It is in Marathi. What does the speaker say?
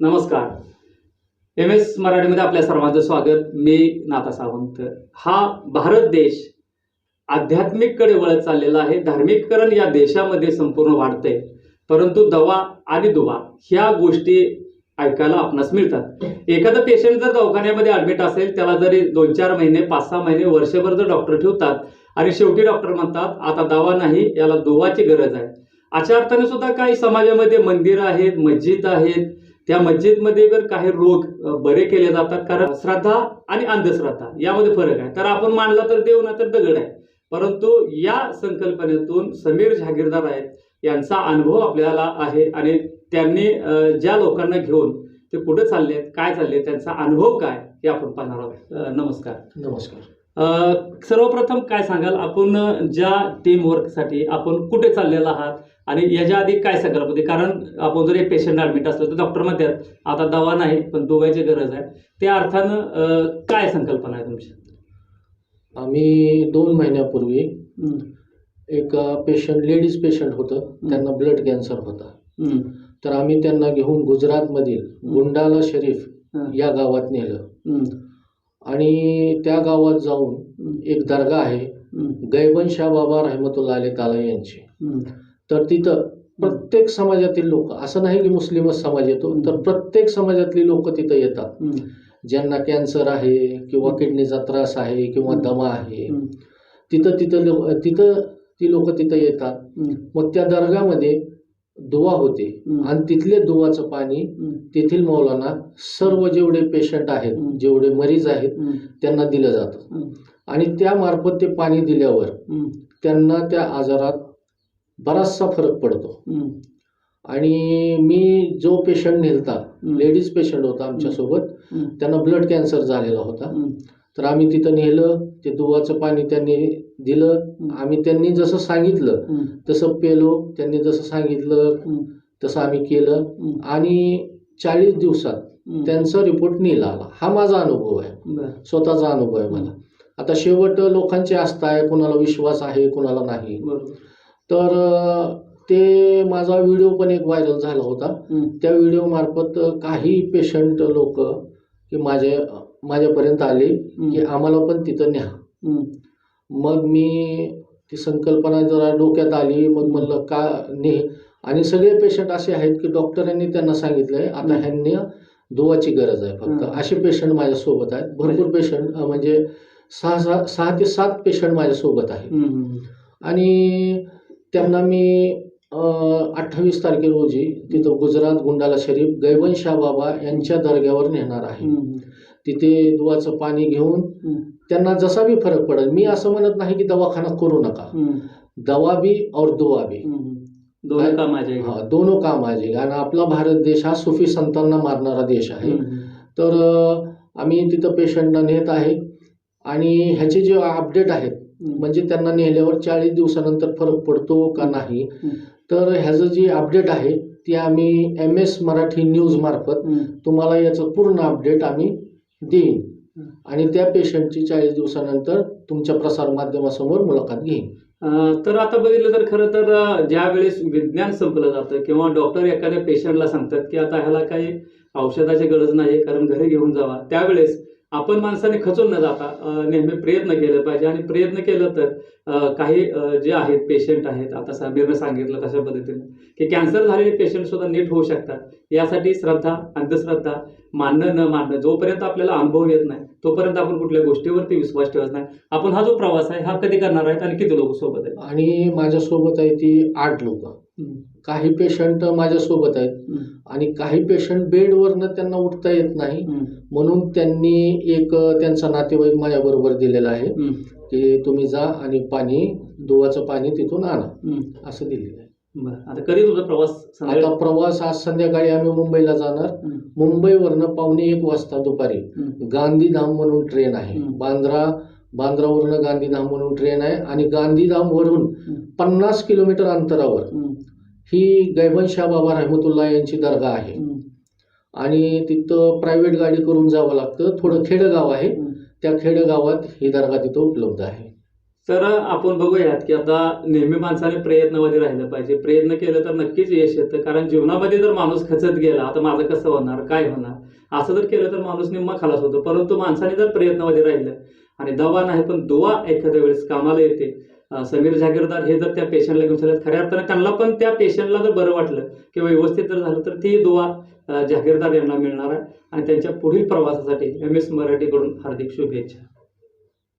नमस्कार. एम एस मराठीमध्ये आपल्या सर्वांचं स्वागत. मी नाथा सावंत. हा भारत देश आध्यात्मिककडे वळत चाललेला आहे. धार्मिककरण या देशामध्ये संपूर्ण वाढतंय. परंतु दवा आणि दुवा ह्या गोष्टी ऐकायला आपणास मिळतात. एखादा पेशंट जर दवाखान्यामध्ये ऍडमिट असेल त्याला जरी दोन चार महिने पाच सहा महिने वर्षभर जर डॉक्टर ठेवतात आणि शेवटी डॉक्टर म्हणतात आता दवा नाही याला दुवाची गरज आहे. अशा अर्थाने सुद्धा काही समाजामध्ये मंदिरं आहेत मस्जिद आहेत त्या मस्जिदमध्ये जर काही रोग बरे केले जातात कारण श्रद्धा आणि अंधश्रद्धा यामध्ये फरक आहे. तर आपण मानला तर देव ना तर दगड आहे. परंतु या संकल्पनेतून समीर जहागीरदार आहेत. यांचा अनुभव आपल्याला आहे आणि त्यांनी ज्या लोकांना घेऊन ते कुठे चालले आहेत काय चालले त्यांचा अनुभव काय हे आपण पाहणार आहोत. नमस्कार. नमस्कार. सर्वप्रथम काय सांगाल? आपण ज्या टीम वर्कसाठी आपण कुठे चाललेला आहात? आणि याच्या आधी काय संकल्प होती कारण आपण जर एक पेशंट ऍडमिट असलं तर डॉक्टर म्हणतात आता दवा नाही पण दोघांची गरज आहे. त्या अर्थानं काय संकल्पना आहे तुमची? आम्ही दोन महिन्यापूर्वी एक पेशंट लेडीज पेशंट होतं. त्यांना ब्लड कॅन्सर होता. तर आम्ही त्यांना घेऊन गुजरातमधील गुंडाला शरीफ या गावात नेलं. आणि त्या गावात जाऊन एक दर्गा आहे. गैबन शाह बाबा रहमतुल्ला अली ताला यांची. तर तिथं प्रत्येक समाजातील लोक असं नाही की मुस्लिमच समाज येतो तर प्रत्येक समाजातली लोक तिथं येतात. ज्यांना कॅन्सर आहे किंवा किडनीचा त्रास आहे किंवा. दमा आहे तिथं तिथं तिथं ती लोक तिथं येतात. मग त्या दर्गामध्ये दुवा होते. आणि तिथले दुवाचं पाणी तेथील मौलाना सर्व जेवढे पेशंट आहेत. जेवढे मरीज आहेत त्यांना दिलं जातं. हं, आणि त्यामार्फत ते पाणी दिल्यावर त्यांना त्या आजारात बराचसा फरक पडतो. आणि मी जो पेशंट नेलता. लेडीज पेशंट होता आमच्यासोबत त्यांना ब्लड कॅन्सर झालेला होता. तर आम्ही तिथं नेलं ते दुवाचं पाणी त्यांनी दिलं. आम्ही त्यांनी जसं सांगितलं तसं पेलो त्यांनी जसं सांगितलं तसं आम्ही केलं. आणि चाळीस दिवसात. त्यांचा रिपोर्ट नीला आला हा माझा अनुभव आहे. स्वतःचा अनुभव आहे मला. आता शेवट लोकांची आस्था आहे कोणाला विश्वास आहे कोणाला नाही. तर ते माझा व्हिडिओ पण एक व्हायरल झाला होता. त्या व्हिडिओ मार्फत काही पेशंट लोक की माझ्या माझ्यापर्यंत आले की आम्हाला पण तिथं न्या. मग मी ती संकल्पना जरा डोक्यात आली मग म्हणलं का ने आणि सगळे पेशंट असे आहेत की डॉक्टरांनी त्यांना सांगितलंय आता. ह्यांनी दुवाची गरज आहे फक्त. असे पेशंट माझ्यासोबत आहेत. भरपूर पेशंट म्हणजे सहा सहा सहा ते सात पेशंट माझ्यासोबत आहेत. आणि त्यांना मी अठ्ठावीस तारखे रोजी तिथं गुजरात गुंडाला शरीफ गैबन शाह बाबा यांच्या दर्ग्यावर नेणार आहे. तिथे दुवाचं पाणी घेऊन त्यांना जसा बी फरक पडेल मी असं म्हणत नाही की दवाखाना करू नका. दवा भी और दुवा भी. दोन्ही काम हा दोनो काम आहे आणि आपला भारत देश हा सुफी संतांना मारणारा देश आहे. तर आम्ही तिथं पेशंटना नेत आहे. आणि ह्याचे जे अपडेट आहेत म्हणजे त्यांना नेल्यावर चाळीस दिवसानंतर फरक पडतो का नाही. तर ह्याचं जी अपडेट आहे ती आम्ही एम एस मराठी न्यूज मार्फत तुम्हाला याचं पूर्ण अपडेट आम्ही देईन. आणि त्या पेशंटची चाळीस दिवसानंतर तुमच्या प्रसार माध्यमासमोर मुलाखत घेईन तर आता बघितलं तर खरं तर ज्या वेळेस विज्ञान संपलं जातं किंवा डॉक्टर एखाद्या पेशंटला सांगतात की आता ह्याला काही औषधाची गरज नाही कारण घरी घेऊन जावा त्यावेळेस आपण माणसाने खचून न जाता नेहमी प्रयत्न केले पाहिजे. आणि प्रयत्न केलं तर काही जे आहेत पेशंट आहेत आता समीरनं सांगितलं तशा पद्धतीने की कॅन्सर झालेले पेशंट सुद्धा नीट होऊ शकतात. यासाठी श्रद्धा अंधश्रद्धा मानणं न मानणं जोपर्यंत आपल्याला अनुभव येत नाही तोपर्यंत आपण कुठल्या गोष्टीवरती विश्वास ठेवत नाही. आपण हा जो प्रवास आहे हा कधी करणार आहेत आणि किती लोक सोबत आहेत? आणि माझ्यासोबत आहे ती आठ लोक. काही पेशंट माझ्यासोबत आहेत. आणि काही पेशंट बेडवरनं त्यांना उठता येत नाही. म्हणून त्यांनी एक त्यांचा नातेवाईक माझ्याबरोबर दिलेला आहे. की तुम्ही जा आणि पाणी दुवाचं पाणी तिथून आणा. असं दिलेलं आहे. आता कधी तुझा प्रवास? आता प्रवास आज संध्याकाळी आम्ही मुंबईला जाणार. मुंबईवरनं पावणे एक वाजता दुपारी. गांधीधाम म्हणून ट्रेन आहे. बांद्रा बांद्रावरनं गांधीधाम म्हणून ट्रेन आहे आणि गांधीधामवरून पन्नास किलोमीटर अंतरावर हं, गैबन शाह बाबा रहमतुल्ला यांची दर्गा आहे. आणि तिथं प्रायव्हेट गाडी करून जावं लागतं. थोडं खेडेगाव आहे. त्या खेडेगावात ही दर्गा तिथं उपलब्ध आहे. तर आपण बघूयात की आता नेहमी माणसाने प्रयत्नामध्ये राहिलं पाहिजे. प्रयत्न केलं तर नक्कीच यश येतं. कारण जीवनामध्ये जर माणूस खचत गेला आता माझं कसं होणार? काय होणार? असं जर केलं तर माणूस निम्मा खालास होतो. परंतु माणसाने जर प्रयत्नामध्ये राहिलं आणि दवा नाही पण दुवा एखाद्या वेळेस कामाला येते. समीर जागीरदार हे जर त्या पेशंटला घेऊन चालत खऱ्या अर्थानं त्यांना पण त्या पेशंटला जर बरं वाटलं किंवा व्यवस्थित जर झालं तर ती दुवा जागीरदार यांना मिळणार आहे. आणि त्यांच्या पुढील प्रवासासाठी एम एस मराठीकडून हार्दिक शुभेच्छा.